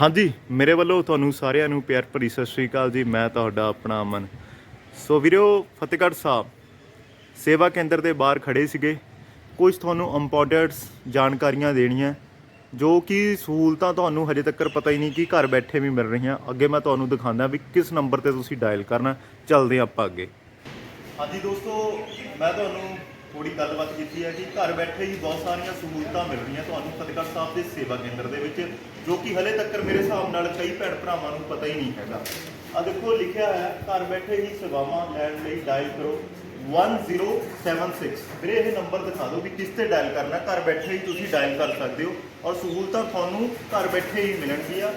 ਹਾਂਜੀ, ਮੇਰੇ ਵੱਲੋਂ ਤੁਹਾਨੂੰ ਸਾਰਿਆਂ ਨੂੰ ਪਿਆਰ ਭਰੀ ਸਤਿ ਸ਼੍ਰੀ ਅਕਾਲ ਜੀ। ਮੈਂ ਤੁਹਾਡਾ ਆਪਣਾ ਅਮਨ। ਸੋ ਵੀਰੋ, ਫਤਿਹਗੜ੍ਹ ਸਾਹਿਬ ਸੇਵਾ ਕੇਂਦਰ ਦੇ ਬਾਹਰ ਖੜੇ ਸੀਗੇ। ਕੁਝ ਤੁਹਾਨੂੰ ਇੰਪੋਰਟੈਂਟਸ ਜਾਣਕਾਰੀਆਂ ਦੇਣੀਆਂ, ਜੋ ਕਿ ਸਹੂਲਤਾਂ ਤੁਹਾਨੂੰ ਹਜੇ ਤੱਕ ਪਤਾ ਹੀ ਨਹੀਂ ਕਿ ਘਰ ਬੈਠੇ ਵੀ ਮਿਲ ਰਹੀਆਂ। ਅੱਗੇ ਮੈਂ ਤੁਹਾਨੂੰ ਦਿਖਾਉਂਦਾ ਵੀ ਕਿਸ ਨੰਬਰ ਤੇ ਤੁਸੀਂ ਡਾਇਲ ਕਰਨਾ। ਚੱਲਦੇ ਹਾਂ ਆਪਾਂ ਅੱਗੇ। ਹਾਂਜੀ ਦੋਸਤੋ, ਮੈਂ ਤੁਹਾਨੂੰ ਥੋੜੀ ਗੱਲਬਾਤ ਕੀਤੀ ਹੈ ਕਿ ਘਰ ਬੈਠੇ ਹੀ ਬਹੁਤ ਸਾਰੀਆਂ ਸਹੂਲਤਾਂ ਮਿਲ ਰਹੀਆਂ ਤੁਹਾਨੂੰ ਫਤਿਹਗੜ੍ਹ ਸਾਹਿਬ ਦੇ ਸੇਵਾ ਕੇਂਦਰ ਦੇ ਵਿੱਚ, ਜੋ ਕਿ ਹਲੇ ਤੱਕ ਮੇਰੇ ਹਿਸਾਬ ਨਾਲ ਕਈ ਭੈਣ ਭਰਾਵਾਂ ਨੂੰ ਪਤਾ ਹੀ ਨਹੀਂ ਹੈਗਾ। ਆ ਦੇਖੋ, ਲਿਖਿਆ ਹੈ, ਘਰ ਬੈਠੇ ਹੀ ਸੇਵਾਵਾਂ ਲੈਣ ਲਈ ਡਾਇਲ ਕਰੋ। 1076 ਵੀਰੇ, ਇਹ ਨੰਬਰ ਦਿਖਾ ਦਿਓ ਵੀ ਕਿਸ ਤੇ ਡਾਇਲ ਕਰਨਾ ਘਰ ਬੈਠੇ ਹੀ ਤੁਸੀਂ ਡਾਇਲ ਕਰ ਸਕਦੇ ਹੋ ਔਰ ਸਹੂਲਤਾਂ ਤੁਹਾਨੂੰ ਘਰ ਬੈਠੇ ਹੀ ਮਿਲਣਗੀਆਂ।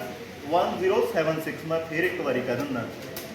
1076 ਮੈਂ ਫੇਰ ਇੱਕ ਵਾਰੀ ਕਹਿ ਦਿੰਦਾ।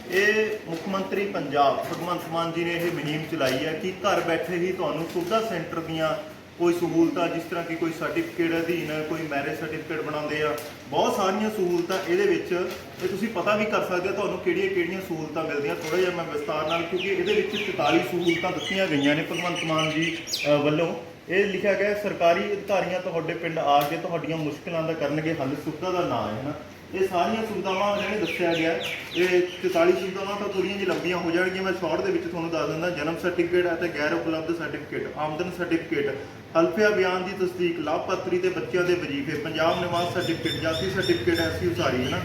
ਇਹ ਮੁੱਖ ਮੰਤਰੀ ਪੰਜਾਬ ਭਗਵੰਤ ਮਾਨ ਜੀ ਨੇ ਇਹ ਮੁਹਿੰਮ ਚਲਾਈ ਹੈ ਕਿ ਘਰ ਬੈਠੇ ਹੀ ਤੁਹਾਨੂੰ ਸੁਵਿਧਾ ਸੈਂਟਰ ਦੀਆਂ ਕੋਈ ਸਹੂਲਤਾਂ, ਜਿਸ ਤਰ੍ਹਾਂ ਕਿ ਕੋਈ ਸਰਟੀਫਿਕੇਟ ਅਧੀਨ ਕੋਈ ਮੈਰਿਜ ਸਰਟੀਫਿਕੇਟ ਬਣਾਉਂਦੇ ਆ, ਬਹੁਤ ਸਾਰੀਆਂ ਸਹੂਲਤਾਂ ਇਹਦੇ ਵਿੱਚ ਇਹ ਤੁਸੀਂ ਪਤਾ ਵੀ ਕਰ ਸਕਦੇ ਹੋ ਤੁਹਾਨੂੰ ਕਿਹੜੀਆਂ ਕਿਹੜੀਆਂ ਸਹੂਲਤਾਂ ਮਿਲਦੀਆਂ। ਥੋੜਾ ਜਿਹਾ ਮੈਂ ਵਿਸਤਾਰ ਨਾਲ, ਕਿਉਂਕਿ ਇਹਦੇ ਵਿੱਚ 44 ਸਹੂਲਤਾਂ ਦਿੱਤੀਆਂ ਗਈਆਂ ਨੇ ਭਗਵੰਤ ਮਾਨ ਜੀ ਵੱਲੋਂ। ਇਹ ਲਿਖਿਆ ਗਿਆ ਸਰਕਾਰੀ ਅਧਿਕਾਰੀਆਂ ਤੁਹਾਡੇ ਪਿੰਡ ਆ ਕੇ ਤੁਹਾਡੀਆਂ ਮੁਸ਼ਕਲਾਂ ਦਾ ਕਰਨਗੇ ਹੱਲ, ਸੁਵਿਧਾ ਦਾ ਨਾਂ ਹੈ ਨਾ। ਇਹ ਸਾਰੀਆਂ ਸੁਵਿਧਾਵਾਂ ਜਿਹੜੇ ਦੱਸਿਆ ਗਿਆ, ਇਹ 44 ਸੁਵਿਧਾਵਾਂ ਤਾਂ ਥੋੜੀਆਂ ਜਿਹੀਆਂ ਲੰਬੀਆਂ ਹੋ ਜਾਣਗੀਆਂ, ਮੈਂ ਸ਼ਾਰਟ ਦੇ ਵਿੱਚ ਤੁਹਾਨੂੰ ਦੱਸ ਦਿੰਦਾ, ਜਨਮ ਸਰਟੀਫਿਕੇਟ ਅਤੇ ਗੈਰ ਉਪਲਬਧ ਸਰਟੀਫਿਕੇਟ ਆਮਦਨ ਸਰਟੀਫਿਕੇਟ ਹਲਫਿਆ ਬਿਆਨ ਦੀ ਤਸਦੀਕ, ਲਾਭਪਾਤਰੀ ਦੇ ਬੱਚਿਆਂ ਦੇ ਵਜ਼ੀਫੇ, ਪੰਜਾਬ ਨਿਵਾਸ ਸਰਟੀਫਿਕੇਟ ਜਾਤੀ ਸਰਟੀਫਿਕੇਟ ਐਸੀ ਉਸਾਰੀ ਹੈ ਨਾ,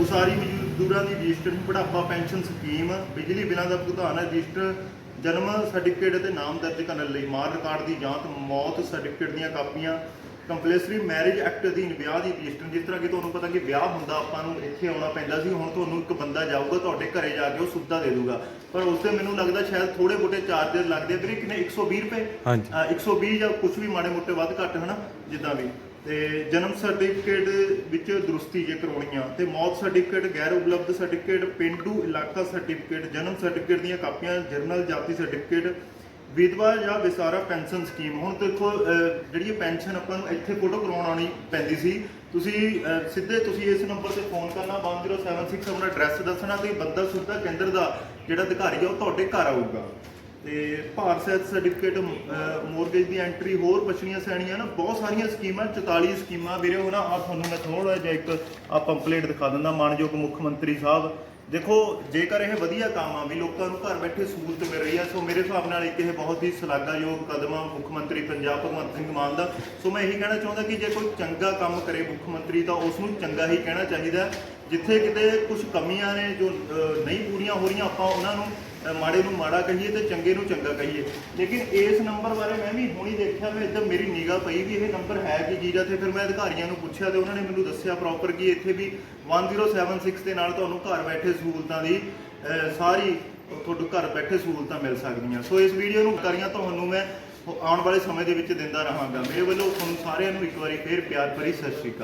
ਉਸਾਰੀ ਮਜ਼ਦੂਰਾਂ ਦੀ ਰਜਿਸਟਰ ਬੁਢਾਪਾ ਪੈਨਸ਼ਨ ਸਕੀਮ, ਬਿਜਲੀ ਬਿੱਲਾਂ ਦਾ ਭੁਗਤਾਨ ਰਜਿਸਟਰ ਜਨਮ ਸਰਟੀਫਿਕੇਟ ਅਤੇ ਨਾਮ ਦਰਜ ਕਰਨ ਲਈ ਮਾਰ ਰਿਕਾਰਡ ਦੀ ਜਾਂਚ, ਮੌਤ ਸਰਟੀਫਿਕੇਟ ਦੀਆਂ ਕਾਪੀਆਂ ਕੰਪਲਸਰੀ ਮੈਰਿਜ ਐਕਟ ਅਧੀਨ ਵਿਆਹ ਦੀ ਰਜਿਸਟਰ ਜਿਸ ਤਰ੍ਹਾਂ ਕਿ ਤੁਹਾਨੂੰ ਪਤਾ ਕਿ ਵਿਆਹ ਹੁੰਦਾ ਆਪਾਂ ਨੂੰ ਇੱਥੇ ਆਉਣਾ ਪੈਂਦਾ ਸੀ ਹੁਣ ਤੁਹਾਨੂੰ ਇੱਕ ਬੰਦਾ ਜਾਊਗਾ ਤੁਹਾਡੇ ਘਰੇ ਜਾ ਕੇ ਉਹ ਸੁਵਿਧਾ ਦੇ ਦੂਗਾ ਪਰ ਉਸ ਤੇ ਮੈਨੂੰ ਲੱਗਦਾ ਸ਼ਾਇਦ ਥੋੜੇ ਬੋਟੇ ਚਾਰਜਸ ਲੱਗਦੇ ਵੀਰੇ ਕਿੰਨੇ 120 ਰੁਪਏ ਹਾਂਜੀ। ਅ, 120 ਜਾਂ ਕੁਝ ਵੀ ਮਾੜੇ ਮੋਟੇ ਵੱਧ ਘੱਟ ਹਨਾ ਜਿੱਦਾਂ ਵੀ ਤੇ ਜਨਮ ਸਰਟੀਫਿਕੇਟ ਵਿੱਚ ਦਰੁਸਤੀ ਜੇ ਕਰਾਉਣੀ ਆ ਤੇ ਮੌਤ ਸਰਟੀਫਿਕੇਟ ਗੈਰ ਉਪਲਬਧ ਸਰਟੀਫਿਕੇਟ ਪਿੰਡੂ ਇਲਾਕਾ ਸਰਟੀਫਿਕੇਟ ਜਨਮ ਸਰਟੀਫਿਕੇਟ ਦੀਆਂ ਕਾਪੀਆਂ ਜਰਨਲ ਜਾਤੀ ਸਰਟੀਫਿਕੇਟ ਵਿਧਵਾ ਜਾਂ ਵਿਸਾਰਾ ਪੈਨਸ਼ਨ ਸਕੀਮ। ਹੁਣ ਦੇਖੋ ਅਹ, ਜਿਹੜੀ ਇਹ ਪੈਨਸ਼ਨ ਆਪਾਂ ਨੂੰ ਇੱਥੇ ਫੋਟੋ ਕਰਵਾਉਣ ਆਉਣੀ ਪੈਂਦੀ ਸੀ ਤੁਸੀਂ ਅਹ, ਸਿੱਧੇ ਤੁਸੀਂ ਇਸ ਨੰਬਰ ਤੇ ਫੋਨ ਕਰਨਾ 1076 ਆਪਣਾ ਐਡਰੈਸ ਦੱਸਣਾ ਤੇ ਬੰਦਾ ਸੁਵਿਧਾ ਕੇਂਦਰ ਦਾ ਜਿਹੜਾ ਅਧਿਕਾਰੀ ਆ ਉਹ ਤੁਹਾਡੇ ਘਰ ਆਊਗਾ। ਤੇ ਭਾਰਤ ਸਹਿਤ ਸਰਟੀਫਿਕੇਟ ਮੋਰਗੇਜ ਦੀ ਐਂਟਰੀ ਹੋਰ ਪਛੜੀਆਂ ਸੈਣੀਆਂ ਨਾ ਬਹੁਤ ਸਾਰੀਆਂ ਸਕੀਮਾਂ 44 ਸਕੀਮਾਂ ਵੀਰੇ ਉਹ ਨਾ ਆ ਤੁਹਾਨੂੰ ਮੈਂ ਥੋੜਾ ਜਿਹਾ ਇੱਕ ਆ ਪੰਪਲੇਟ ਦਿਖਾ ਦਿੰਦਾ ਮਾਨਯੋਗ ਮੁੱਖ ਮੰਤਰੀ ਸਾਹਿਬ। ਦੇਖੋ, ਜੇਕਰ ਇਹ ਵਧੀਆ ਕੰਮ ਆ ਵੀ ਲੋਕਾਂ ਨੂੰ ਘਰ ਬੈਠੇ ਸਹੂਲਤ ਮਿਲ ਰਹੀ ਆ, ਸੋ ਮੇਰੇ ਹਿਸਾਬ ਨਾਲ ਇੱਕ ਇਹ ਬਹੁਤ ਹੀ ਸ਼ਲਾਘਾਯੋਗ ਕਦਮ ਆ ਮੁੱਖ ਮੰਤਰੀ ਪੰਜਾਬ ਭਗਵੰਤ ਸਿੰਘ ਮਾਨ ਦਾ। ਸੋ ਮੈਂ ਇਹੀ ਕਹਿਣਾ ਚਾਹੁੰਦਾ ਕਿ ਜੇ ਕੋਈ ਚੰਗਾ ਕੰਮ ਕਰੇ ਮੁੱਖ ਮੰਤਰੀ, ਤਾਂ ਉਸ ਨੂੰ ਚੰਗਾ ਹੀ ਕਹਿਣਾ ਚਾਹੀਦਾ। ਜਿੱਥੇ ਕਿਤੇ ਕੁਝ ਕਮੀਆਂ ਨੇ ਜੋ ਨਹੀਂ ਪੂਰੀਆਂ ਹੋ ਰਹੀਆਂ, ਆਪਾਂ ਉਹਨਾਂ ਨੂੰ ਮਾੜੇ ਨੂੰ ਮਾੜਾ ਕਹੀਏ ਤੇ ਚੰਗੇ ਨੂੰ ਚੰਗਾ ਕਹੀਏ। ਲੇਕਿਨ ਇਸ ਨੰਬਰ ਬਾਰੇ ਮੈਂ ਵੀ ਹੁਣੀ ਦੇਖਿਆ, ਮੈਂ ਇੱਧਰ ਮੇਰੀ ਨਿਗਾਹ ਪਈ ਵੀ ਇਹ ਨੰਬਰ ਹੈ ਕਿ ਜੀਰਾ ਤੇ ਫਿਰ ਮੈਂ ਅਧਿਕਾਰੀਆਂ ਨੂੰ ਪੁੱਛਿਆ ਤੇ ਉਹਨਾਂ ਨੇ ਮੈਨੂੰ ਦੱਸਿਆ ਪ੍ਰੋਪਰ ਕਿ ਇੱਥੇ ਵੀ 1076 ਦੇ ਨਾਲ ਤੁਹਾਨੂੰ ਘਰ ਬੈਠੇ ਸਹੂਲਤਾਂ ਦੀ ਸਾਰੀ ਤੁਹਾਨੂੰ ਘਰ ਬੈਠੇ ਸਹੂਲਤਾਂ ਮਿਲ ਸਕਦੀਆਂ। ਸੋ ਇਸ ਵੀਡੀਓ ਨੂੰ ਕਰੀਆਂ ਤੁਹਾਨੂੰ ਮੈਂ ਆਉਣ ਵਾਲੇ ਸਮੇਂ ਦੇ ਵਿੱਚ ਦਿੰਦਾ ਰਹਾਂਗਾ। ਮੇਰੇ ਵੱਲੋਂ ਤੁਹਾਨੂੰ ਸਾਰਿਆਂ ਨੂੰ ਇੱਕ ਵਾਰੀ ਫੇਰ ਪਿਆਰ ਭਰੀ ਸਤਿ ਸ਼੍ਰੀ ਅਕਾਲ।